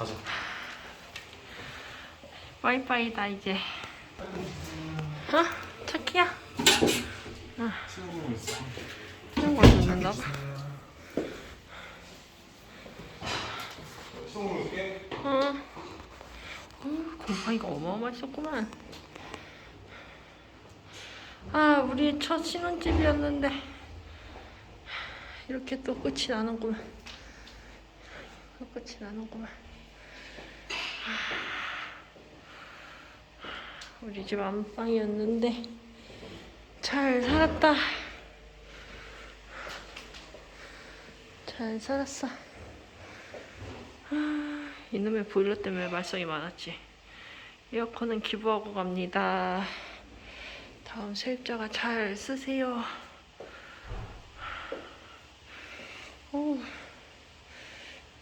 가자. 빠이빠이다 이제. 어? 차키야? 친구 있어. 이런 걸 듣는다고? 친구. 어. 어, 곰팡이가 어마어마했었구만. 아, 우리 첫 신혼집이었는데 이렇게 또 끝이 나는구만. 또 끝이 나는구만. 우리 집 안방이었는데 잘 살았다. 잘 살았어. 아, 이놈의 보일러 때문에 말썽이 많았지. 에어컨은 기부하고 갑니다. 다음 세입자가 잘 쓰세요. 오,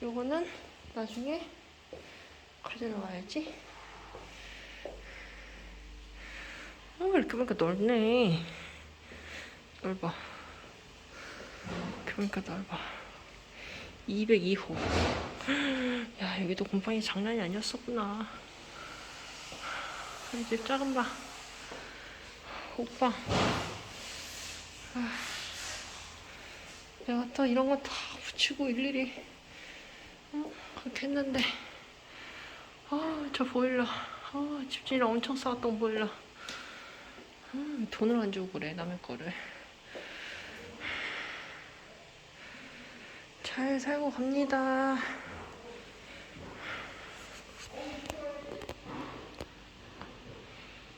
요거는 나중에 가지러 와야지. 어, 이렇게 보니까 넓네. 넓어. 이렇게 보니까 넓어. 202호. 야, 여기도 곰팡이 장난이 아니었었구나. 우리 집 작은 방. 오빠. 아, 내가 또 이런 거 다 붙이고 일일이 어, 그렇게 했는데. 아, 저 보일러. 아, 집주인이 엄청 싸웠던 보일러. 음, 돈을 안 주고 그래, 남의 거를. 잘 살고 갑니다.